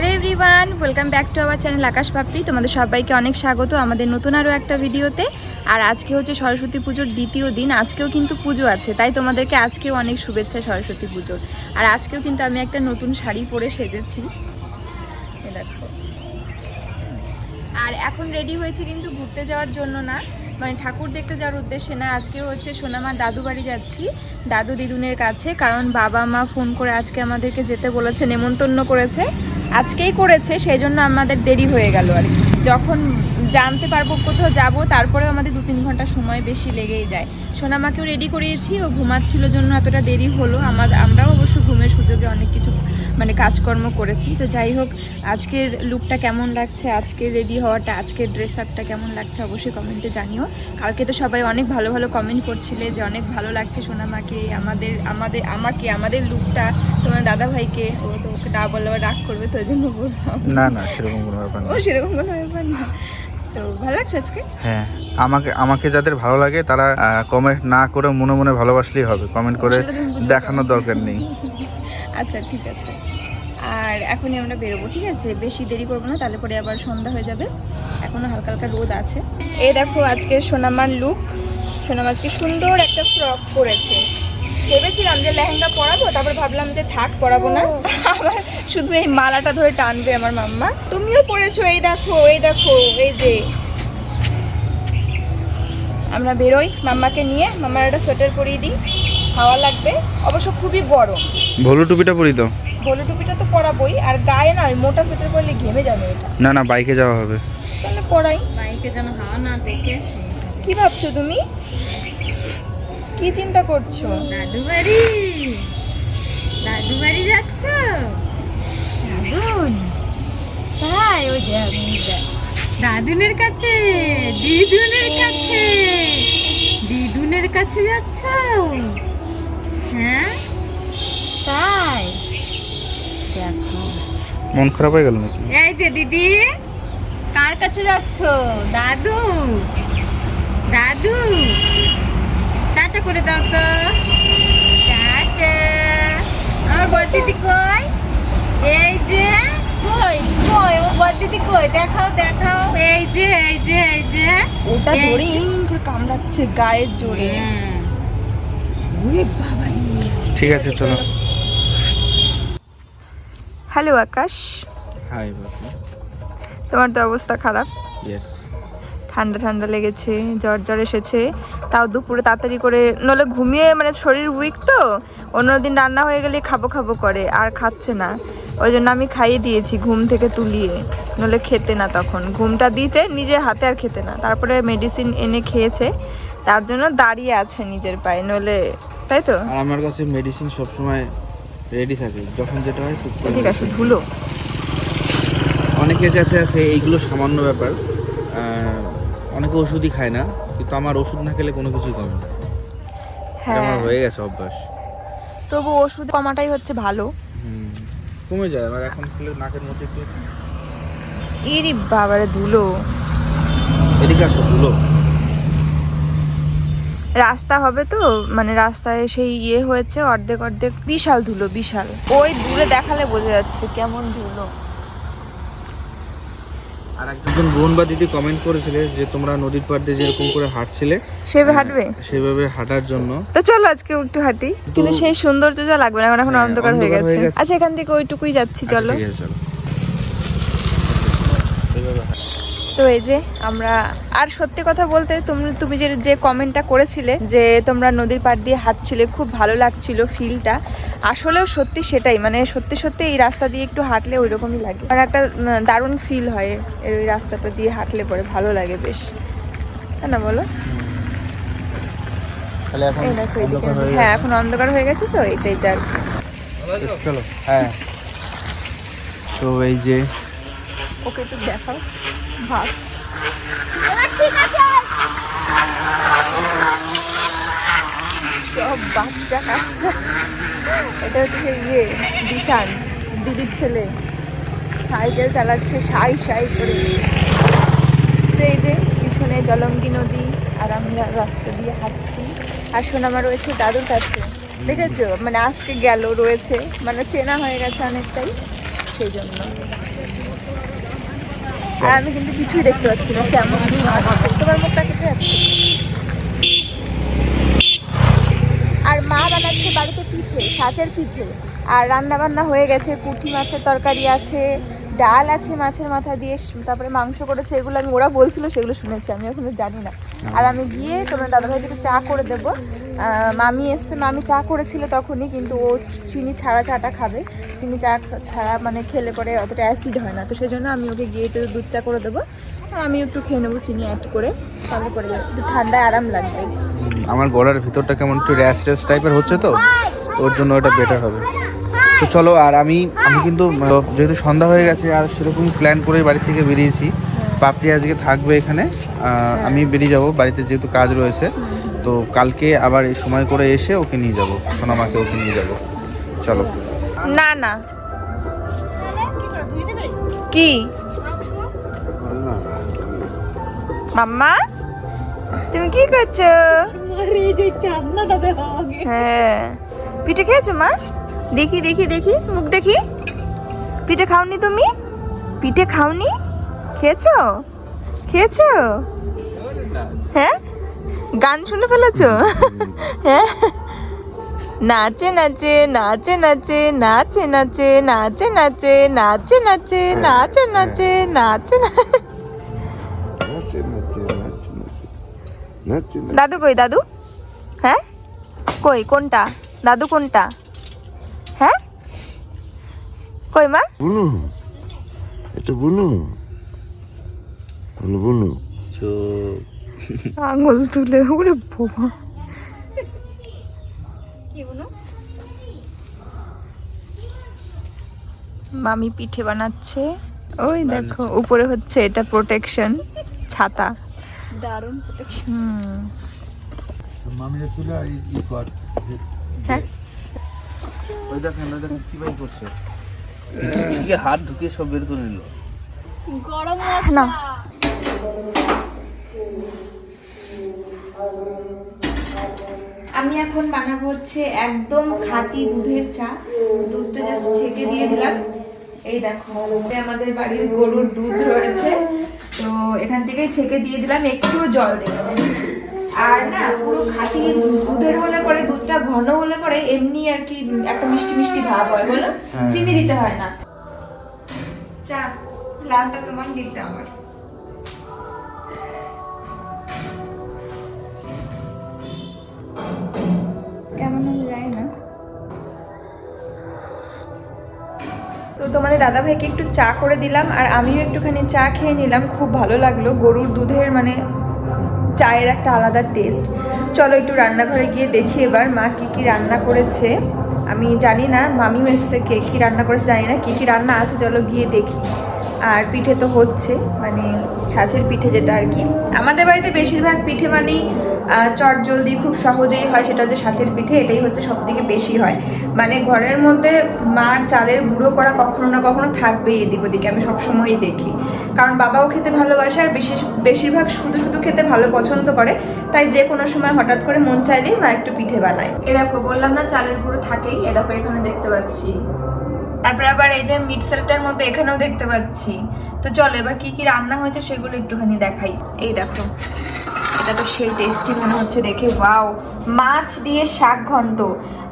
Hello everyone, welcome back to our channel Akash Papri. তোমাদের সবাইকে অনেক স্বাগত আমাদের নতুন আরও একটা ভিডিওতে। আর আজকে হচ্ছে সরস্বতী পুজোর দ্বিতীয় দিন, আজকেও কিন্তু পুজো আছে, তাই তোমাদেরকে আজকেও অনেক শুভেচ্ছা সরস্বতী পুজোর। আর আজকেও কিন্তু আমি একটা নতুন শাড়ি পরে সেজেছি। দেখো। আর এখন রেডি হয়েছে কিন্তু ঘুরতে যাওয়ার জন্য না। মানে ঠাকুর দেখতে যাওয়ার উদ্দেশ্যে না, আজকে হচ্ছে সোনামার দাদু বাড়ি যাচ্ছি, দাদু দিদুনের কাছে, কারণ বাবা মা ফোন করে আজকে আমাদেরকে যেতে বলেছে, নেমন্তন্ন করেছে। আজকেই করেছে সেই জন্য আমাদের দেরি হয়ে গেল আর কি। যখন জানতে পারব কোথাও যাব, তারপরেও আমাদের দু তিন ঘণ্টা সময় বেশি লেগেই যায়। সোনামাকেও রেডি করিয়েছি, ও ঘুমাচ্ছিল জন্য এতটা দেরি হলো আমার আমরাও অবশ্য ঘুমের সুযোগে অনেক কিছু মানে কাজকর্ম করেছি। তো যাই হোক আজকের লুকটা কেমন লাগছে? আজকের রেডি হওয়াটা আজকের ড্রেস আপটা কেমন লাগছে? অবশ্যই কমেন্টে জানিও। কালকে তো সবাই অনেক ভালো ভালো কমেন্ট করছিলে যে অনেক ভালো লাগছে সোনামাকে আমাদের আমাদের আমাকে আমাদের লুকটা তোমার দাদা ভাইকে ও তো ওকে না বললে আবার রাগ করবে তো ওই জন্য বললাম। না না সেরকম কোনো ব্যাপার না। ও সেরকম কোনো ব্যাপার না। তো ভালো লাগছে আজকে? হ্যাঁ। আমাকে আমাকে যাদের ভালো লাগে তারা কমেন্ট না করে মনে মনে ভালোবাসলেই হবে। কমেন্ট করে। দেখানোর দরকার নেই। আচ্ছা ঠিক আছে। আর এখনই আমরা বেরোবো ঠিক আছে? বেশি দেরি করব না তাহলে পরে আবার সন্ধ্যা হয়ে যাবে। এখনও হালকা হালকা রোদ আছে। এই দেখো আজকে সোনামার লুক সোনাম আজকে সুন্দর একটা ফ্রক পরেছে। ভেবেছিলাম যে লেহেঙ্গা পরাবো তারপর ভাবলাম যে থাক পরাবো না। আমার শুধু এই মালাটা ধরে টানবে আমার মাম্মা। তুমিও পরেছো এই দেখো এই দেখো এই যে। আমরা বেরোই মাম্মাকে নিয়ে। মাম্মার একটা সোয়েটার পরিয়ে দিই। হাওয়া লাগবে। অবশ্য খুবই গরম। ভলু টুপিটা পরি তো ভোলো টুপিটা তো পরাবই। আর গায়ে না ওই মোটা সোয়েটার পরলে ঘেমে যাবে এটা। না না বাইকে যাওয়া হবে। তাহলে পরাই। বাইকে যেন হাওয়া না দেখে কি ভাবছ তুমি? কি চিন্তা করছ? দাদু বাড়ি দাদু বাড়ি যাচ্ছ? দাদুন। তাই ওই দেখ। দাদুনের কাছে দিদুনের কাছে দিদুনের কাছে যাচ্ছ? হ্যাঁ? তাই? দেখো। মন খারাপ হয়ে গেল নাকি? এই যে দিদি কার কাছে যাচ্ছ? দাদু। দাদু। টাটা করে দাও তো। টাটা। আমার বড় দিদি কই? এই যে কই? কই? ও বড় দিদি কই? দেখাও দেখাও। এই যে এই যে এই যে। ওটা ধরে। করে কামড়াচ্ছে গায়ের জোরে। হ্যাঁ। ওরে বাবা ঠিক আছে চলো। হ্যালো আকাশ। হাই বাবা তোমার তো অবস্থা খারাপ। ইয়েস ঠান্ডা ঠান্ডা লেগেছে জ্বর জ্বর এসেছে। তাও দুপুরে তাড়াতাড়ি করে নলে ঘুমিয়ে মানে শরীর উইক তো অন্যদিন রান্না হয়ে গেলে খাব খাব করে আর খাচ্ছে না। ওই জন্য আমি খাইয়ে দিয়েছি ঘুম থেকে তুলিয়ে নলে খেতে না তখন। ঘুমটা দিতে নিজে হাতে আর খেতে না তারপরে মেডিসিন এনে খেয়েছে। তার জন্য দাঁড়িয়ে আছে নিজের পায়ে নলে তাই তো? আর আমার কাছে মেডিসিন সব সময় রেডি থাকে যখন যেটা হয় ঠিক আছে ধুলো। অনেকের কাছে আছে এইগুলো সামান্য ব্যাপার অনেকে ওষুধই খায় না কিন্তু আমার ওষুধ না খেলে কোনো কিছুই কমে না। এটা হ্যাঁ। আমার হয়ে গেছে অভ্যাস। তবু ওষুধ কমাটাই হচ্ছে ভালো। কমে যায় আমার এখন খেলে নাকের মধ্যে একটু ইরি বাবারে ধুলো। এদিকে আসো ধুলো। রাস্তা হবে তো মানে রাস্তায় সেই ইয়ে হয়েছে অর্ধেক অর্ধেক বিশাল ধুলো বিশাল। ওই দূরে দেখালে বোঝা যাচ্ছে কেমন ধুলো। আর একজন বোন বা দিদি কমেন্ট করেছিলে যে তোমরা নদীর পাড় দিয়ে যেরকম করে হাঁটছিলে সেভাবে হাঁটবে? সেভাবে হাঁটার জন্য। তো চলো আজকে একটু হাঁটি। কিন্তু সেই সৌন্দর্যটা লাগবে না এখন হ্যাঁ, অন্ধকার হয়ে গেছে। আচ্ছা এখান থেকে ওইটুকুই যাচ্ছি আচ্ছা, চলো। ঠিক আছে, চলো এইভাবে হাঁটো। তো এই যে আমরা আর সত্যি কথা বলতে তুমি তুমি যে যে কমেন্টটা করেছিলে যে তোমরা নদীর পাড় দিয়ে হাঁটছিলে খুব ভালো লাগছিল ফিলটা। আসলেও সত্যি সেটাই মানে সত্যি সত্যি এই রাস্তা দিয়ে একটু হাঁটলে ওই রকমই লাগে। মানে একটা দারুণ ফিল হয় এর ওই রাস্তাটা দিয়ে হাঁটলে পরে ভালো লাগে বেশ। তাই না বলো? হয়ে হ্যাঁ এখন অন্ধকার হয়ে গেছে তো এটাই যার চলো হ্যাঁ। তো এই যে ওকে একটু দেখাও। ভাব সব বাচ্চা কাচ্চা। এটা হচ্ছে ইয়ে দিশান, দিদির ছেলে। সাইকেল চালাচ্ছে সাই সাই করে। এই যে, পিছনে জলঙ্গি নদী আর আমরা রাস্তা দিয়ে হাঁটছি। আর সোনামা রয়েছে দাদুর কাছে। দেখেছ? মানে আজকে গেল রয়েছে মানে চেনা হয়ে গেছে অনেকটাই। সেই জন্য। আর আমি কিন্তু কিছুই দেখতে পাচ্ছি না। কেমন? তোমার মুখটা কেটে যাচ্ছে আর মা বানাচ্ছে বাড়িতে পিঠে, সাজের পিঠে। আর রান্না বান্না হয়ে গেছে, পুঁটি মাছের তরকারি আছে ডাল আছে মাছের মাথা দিয়ে, তারপরে মাংস করেছে, এগুলো আমি, ওরা বলছিল সেগুলো শুনেছি, আমি এখনও জানি না। আর আমি গিয়ে তোমার দাদাভাইকে একটু চা করে দেবো। মামি এসছে, মামি চা করেছিল তখনই, কিন্তু ও চিনি ছাড়া চাটা খাবে। চিনি চা ছাড়া মানে খেলে পরে অতটা অ্যাসিড হয় না। তো সেই জন্য আমি ওকে গিয়ে একটু দুধ চা করে দেবো। আমি একটু খেয়ে নেব চিনি অ্যাড করে, তাহলে পরে একটু ঠান্ডায় আরাম লাগবে। আমার গলার ভিতরটা কেমন একটু র্যাশ র্যাশ টাইপের হচ্ছে তো? ওর জন্য ওটা বেটার হবে। তো চলো আর আমি আমি কিন্তু যেহেতু সন্ধ্যা হয়ে গেছে আর সেরকম প্ল্যান করে বাড়ি থেকে বেরিয়েছি। পাপড়ি আজকে থাকবে এখানে আমি বেরিয়ে যাব বাড়িতে যেহেতু কাজ রয়েছে তো কালকে আবার এই সময় করে এসে ওকে নিয়ে যাব সোনামাকে ওকে নিয়ে যাব। চলো। না না। কি? মাম্মা? তুমি কি করছ? হ্যাঁ। পিঠে খেয়েছো মা? দেখি দেখি দেখি মুখ দেখি পিঠে খাওনি তুমি পিঠে খাওনি খেয়েছো খেয়েছো হ্যাঁ গান শুনে ফেলেছো হ্যাঁ নাচে নাচে নাচে নাচে নাচে নাচে নাচে নাচে নাচে নাচে নাচে নাচে নাচে দাদু কই দাদু হ্যাঁ কই কোনটা দাদু কোনটা হ্যাঁ কই মা? বুনু। এটা বুনু। বুনু বুনু। আঙুল তুলে ওরে বাবা। মামি পিঠে বানাচ্ছে। ওই দেখো উপরে হচ্ছে এটা প্রোটেকশন ছাতা। দারুণ হুম। মামিরা তুলে ই কর। হ্যাঁ? ওই দেখেন ওই দেখেন কি ভাই করছে। থেকে হাত ঢুকিয়ে সব বের করে নিল? না। আমি এখন বানাবো হচ্ছে একদম খাঁটি দুধের চা। দুধটা জাস্ট ছেঁকে দিয়ে দিলাম। এই দেখো আমাদের বাড়ির গরুর দুধ রয়েছে। তো এখান থেকেই ছেঁকে দিয়ে দিলাম একটু জল দিলাম। আর না পুরো খাঁটি দুধের হলে পরে দুধটা ঘন হলে পরে এমনি আর কি একটা মিষ্টি মিষ্টি ভাব হয় বলো? হ্যাঁ। চিনি দিতে হয় না। চা লালটা তোমার নীলটা আমার কেমন হলো যায় না। তো তোমাদের দাদা ভাইকে একটু চা করে দিলাম আর আমিও একটুখানি চা খেয়ে নিলাম খুব ভালো লাগল। গরুর দুধের মানে চায়ের একটা আলাদা টেস্ট চলো একটু রান্নাঘরে গিয়ে দেখি এবার মা কী কী রান্না করেছে। আমি জানি না মামি মেসে কে কী রান্না করেছে জানি না, কী কী রান্না আছে, চলো গিয়ে দেখি। আর পিঠে তো হচ্ছে মানে ছাঁচের পিঠে যেটা আর কি। আমাদের বাড়িতে বেশিরভাগ পিঠে মানেই চট জলদি খুব সহজেই হয় সেটা হচ্ছে সাঁচের পিঠে, এটাই হচ্ছে সব থেকে বেশি হয়। মানে ঘরের মধ্যে মার চালের গুঁড়ো করা কখনো না কখনো থাকবেই এদিক ওদিকে, আমি সবসময়ই দেখি। কারণ বাবাও খেতে ভালোবাসে আর বিশেষ, বেশিরভাগ শুধু শুধু খেতে ভালো পছন্দ করে, তাই যে কোনো সময় হঠাৎ করে মন চাইলেই মা একটু পিঠে বানায়। এরকম বললাম না চালের গুঁড়ো থাকেই এরকম এখানে দেখতে পাচ্ছি। তারপরে আবার এই যে মিড সেলটার মধ্যে এখানেও দেখতে পাচ্ছি। তো চলো, এবার কি কি রান্না হয়েছে সেগুলো একটুখানি দেখাই। এই দেখো। এটা তো সেই টেস্টি মনে হচ্ছে দেখে ওয়াও মাছ দিয়ে শাক ঘন্ট।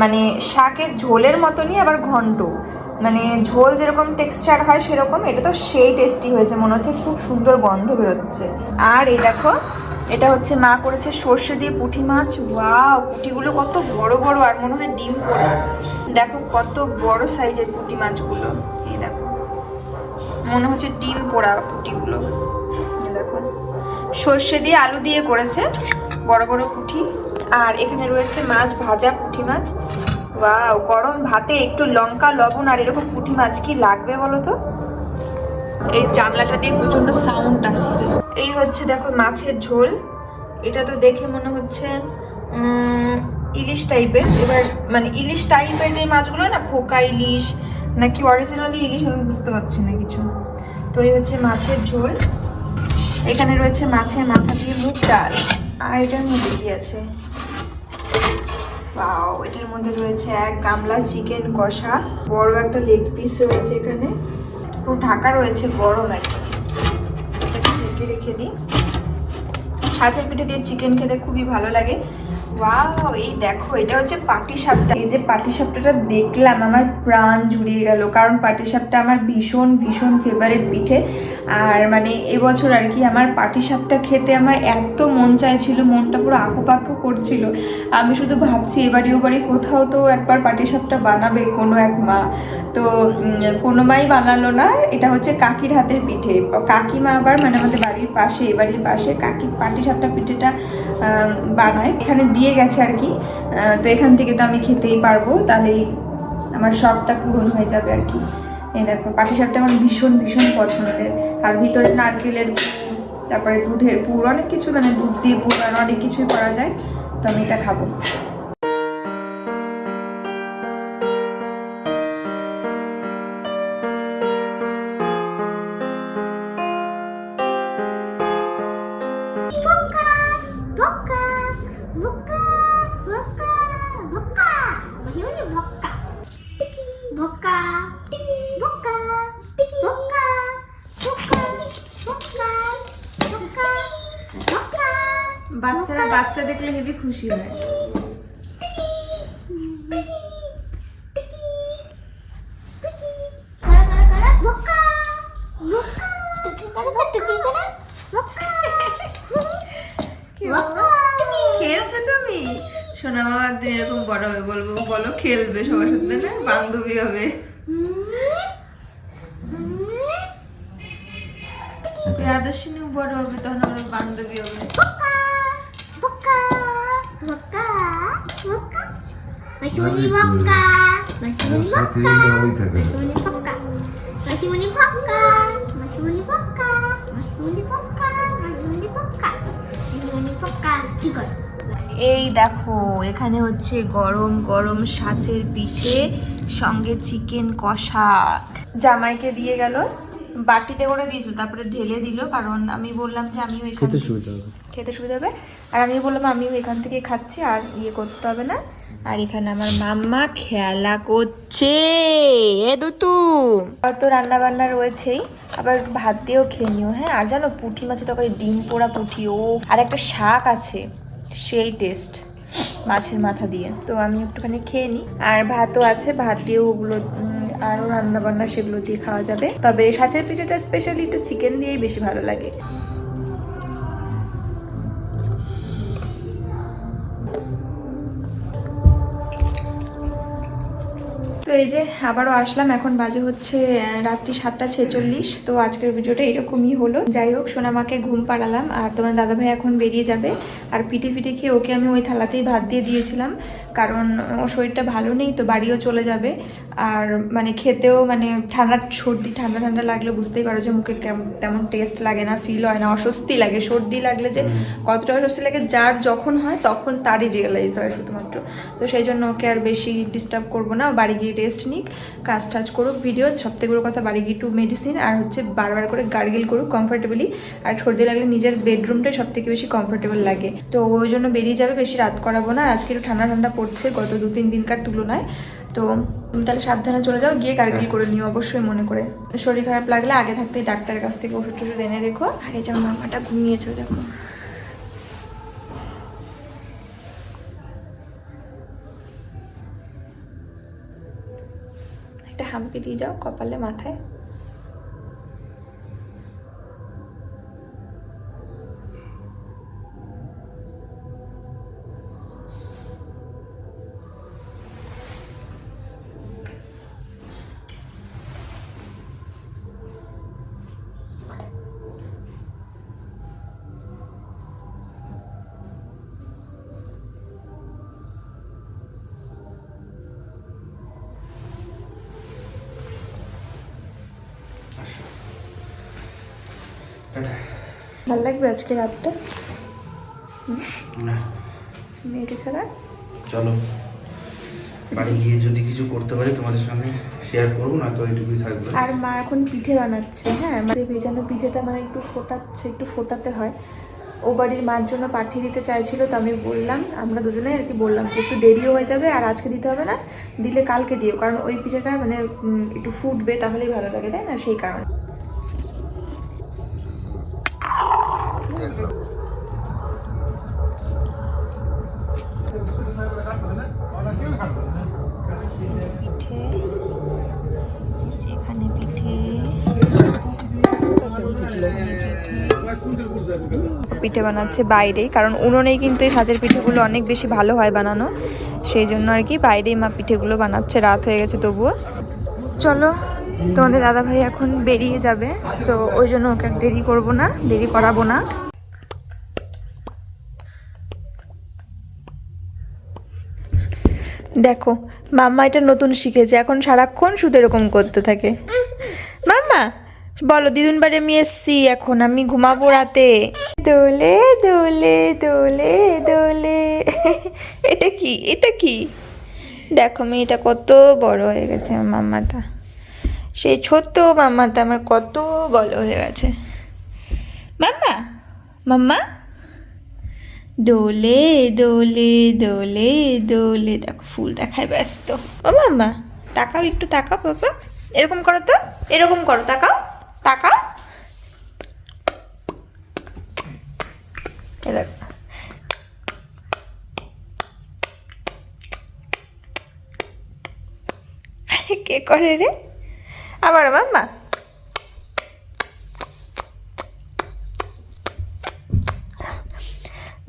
মানে শাকের ঝোলের মতনই আবার ঘন্ট। মানে ঝোল যেরকম টেক্সচার হয় সেরকম, এটা তো সেই টেস্টি হয়েছে, মনে হচ্ছে খুব সুন্দর গন্ধ বেরোচ্ছে। আর এই দেখো, এটা হচ্ছে মা করেছে সর্ষে দিয়ে পুঁটি মাছ। ওয়াও পুঁটিগুলো কত বড় বড় আর মনে হয় ডিম পোড়া। দেখো কত বড় সাইজের পুঁটি মাছগুলো। এই দেখো, মনে হচ্ছে ডিম পোড়া পুঁটিগুলো। সর্ষে দিয়ে আলু দিয়ে করেছে বড় বড় পুঁটি। আর এখানে রয়েছে মাছ ভাজা পুঁটি মাছ। ওয়াও গরম ভাতে একটু লঙ্কা লবণ আর এরকম পুঁটি মাছ কি লাগবে বলো তো? এই জানলাটা দিয়ে প্রচণ্ড সাউন্ড আসছে। এই হচ্ছে দেখো মাছের ঝোল। এটা তো দেখে মনে হচ্ছে ইলিশ টাইপের। এবার মানে ইলিশ টাইপের যে মাছগুলো না খোকা ইলিশ নাকি অরিজিনালি ইলিশ আমি বুঝতে পারছি না কিছু। তো এই হচ্ছে মাছের ঝোল। এখানে রয়েছে মাছের মাথা দিয়ে মুগ ডাল। আর এটার মধ্যে কি আছে? বাও এটার মধ্যে রয়েছে এক গামলা চিকেন কষা। বড় একটা লেগ পিস রয়েছে এখানে। পুরো ঢাকা রয়েছে গরম একদম রেখে দিই। খাঁচের পিঠে দিয়ে চিকেন খেতে খুবই ভালো লাগে। ওয়াও এই দেখো, এটা হচ্ছে পাটি সাপটা এই যে পাটি সাপটাটা দেখলাম, আমার প্রাণ জুড়িয়ে গেল, কারণ পাটি সাপটা আমার ভীষণ ভীষণ ফেভারিট পিঠে। আর মানে এবছর আর কি আমার পাটি সাপটা খেতে আমার এত মন চাইছিল, মনটা পুরো আঁকুপাক্কু করছিল। আমি শুধু ভাবছি, এবারে ওবারে কোথাও তো একবার পাটি সাপটা বানাবে কোনো এক মা। তো কোনো মাই বানালো না, এটা হচ্ছে কাকির হাতের পিঠে। কাকিমা আবার মানে আমাদের বাড়ির পাশে এ বাড়ির পাশে কাকি পাটি সাপটা পিঠেটা বানায়। এখানে দিয়ে গেছে আর কি। তো এখান থেকে তো আমি খেতেই পারব তাহলেই আমার শখটা পূরণ হয়ে যাবে আর কি। এই দেখো পাটি শাকটা আমার ভীষণ ভীষণ পছন্দের। আর ভিতরে নারকেলের পুর, তারপরে দুধের পুর অনেক কিছু মানে দুধ দিয়ে পুর আর অনেক কিছুই করা যায় তো আমি এটা খাব। বাচ্চা দেখলে হেবি খুশি হয়. খেলছো তুমি? সোনা মামা একদিন এরকম বড় হবে বলব, বলো খেলবে সবার সাথে না? বান্ধবী হবে। প্রিয়াদর্শিনী বড় হবে, তখন আমার বান্ধবী হবে। এই দেখো এখানে হচ্ছে গরম গরম সাচের পিঠে সঙ্গে চিকেন কষা। জামাইকে দিয়ে গেল। বাটিতে করে দিয়েছিল তারপরে ঢেলে দিল কারণ আমি বললাম যে আমিও খেতে সুবিধা হবে। খেতে সুবিধা হবে। আর আমি বললাম আমিও এখান থেকে খাচ্ছি আর ইয়ে করতে হবে না। আর এখানে আমার মাম্মা খেলা করছে। এ দুতু। আর তো রান্না বান্না রয়েছেই আবার ভাত দিয়েও খেয়ে নিও। হ্যাঁ আর জানো পুঁটি মাছের তরকারি ডিম পোড়া পুঁটি ও আর একটা শাক আছে সেই টেস্ট মাছের মাথা দিয়ে। তো আমি একটুখানি খেয়ে নিই আর ভাতও আছে ভাত দিয়েও ওগুলো আরও রান্না বান্না সেগুলো দিয়ে খাওয়া যাবে। তবে সাঁচের পিঠেটা স্পেশালি একটু চিকেন দিয়েই বেশি ভালো লাগে। তো এই যে আবারও আসলাম, এখন বাজে হচ্ছে রাত্রি সাতটা ছেচল্লিশ। তো আজকের ভিডিওটা এরকমই হলো। যাই হোক, সোনামাকে ঘুম পাড়ালাম আর তোমার দাদাভাই এখন বেরিয়ে যাবে। আর পিঠে ফিটে খেয়ে ওকে আমি ওই থালাতেই ভাত দিয়ে দিয়েছিলাম। কারণ ওর শরীরটা ভালো নেই তো বাড়িও চলে যাবে। আর মানে খেতেও মানে ঠান্ডা সর্দি ঠান্ডা ঠান্ডা লাগলে বুঝতেই পারো যে মুখে কেমন তেমন টেস্ট লাগে না ফিল হয় না অস্বস্তি লাগে সর্দি লাগলে যে কতটা অস্বস্তি লাগে যার যখন হয় তখন তারই রিয়েলাইজ হয় শুধুমাত্র। তো সেই জন্য ওকে আর বেশি ডিস্টার্ব করব না বাড়ি গিয়ে রেস্ট নিক কাজ টাজ করুক ভিডিও সব থেকে বড় কথা বাড়ি গিয়ে একটু মেডিসিন আর হচ্ছে বারবার করে গার্গিল করুক কমফোর্টেবলি আর সর্দি লাগলে নিজের বেডরুমটাই সব থেকে বেশি কমফোর্টেবল লাগে। তো ওই জন্য বেরিয়ে যাবে বেশি রাত করাবো না। আজকে একটু ঠান্ডা ঠান্ডা পড়ছে গত দু তিন দিনকার তুলনায়। তো তুমি তাহলে সাবধানে চলে যাও গিয়ে গার্গিল করে নিও অবশ্যই মনে করে। শরীর খারাপ লাগলে আগে থাকতেই ডাক্তারের কাছ থেকে ওষুধ টষুধ এনে রেখো। আর এই যেমন মামাটা ঘুমিয়েছে দেখো। একটা হাম্পি দিয়ে যাও কপালে মাথায়। ভালো লাগবে আজকে রাতটা? না মেয়েকে ছাড়া? চলো। বাড়ি গিয়ে যদি কিছু করতে পারি তোমাদের সঙ্গে শেয়ার করব না তো এইটুকুই থাকবে। আর মা এখন পিঠে বানাচ্ছে হ্যাঁ? মানে ভেজানো পিঠেটা মানে একটু ফোটাচ্ছে একটু ফোটাতে হয়। ও বাড়ির মার জন্য পাঠিয়ে দিতে চাইছিল তো আমি বললাম আমরা দুজনেই আর কি বললাম যে একটু দেরিও হয়ে যাবে আর আজকে দিতে হবে না দিলে কালকে দিও কারণ ওই পিঠেটা মানে একটু ফুটবে তাহলেই ভালো লাগে তাই না? সেই কারণে। পিঠে বানাচ্ছে বাইরেই, কারণ উনুনেই কিন্তু এই সাজের পিঠেগুলো অনেক বেশি ভালো হয় বানানো। সেই জন্য আর কি বাইরেই মা পিঠেগুলো বানাচ্ছে, রাত হয়ে গেছে তবুও। চলো, তোমাদের দাদা ভাই এখন বেরিয়ে যাবে, তো ওই জন্য ওকে দেরি করব না, দেরি করাবো না। দেখো, মাম্মা এটা নতুন শিখেছে, এখন সারাক্ষণ শুধু এরকম করতে থাকে। মাম্মা বলো দিদুন বাড়ি আমি এসছি এখন, আমি ঘুমাবো রাতে। দোলে দোলে দোলে দোলে। এটা কি? এটা কি? দেখো, মেয়েটা কত বড় হয়ে গেছে আমার মাম্মাটা সেই ছোট্ট মাম্মাটা আমার কত বড় হয়ে গেছে। মাম্মা মাম্মা। দোলে দোলে দোলে দোলে। দেখো, ফুল দেখায় ব্যস্ত। ও মাম্মা, তাকাও একটু, তাকাও বাবা এরকম করো তো, এরকম করো, তাকাও। এ কে করে রে? আবার মাম্মা।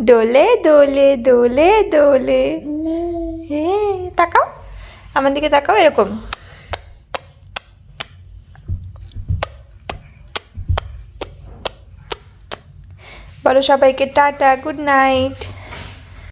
দোলে দোলে দোলে দোলে। হে তাকাও। আমার দিকে তাকাও এরকম। বলো সবাইকে টাটা গুড নাইট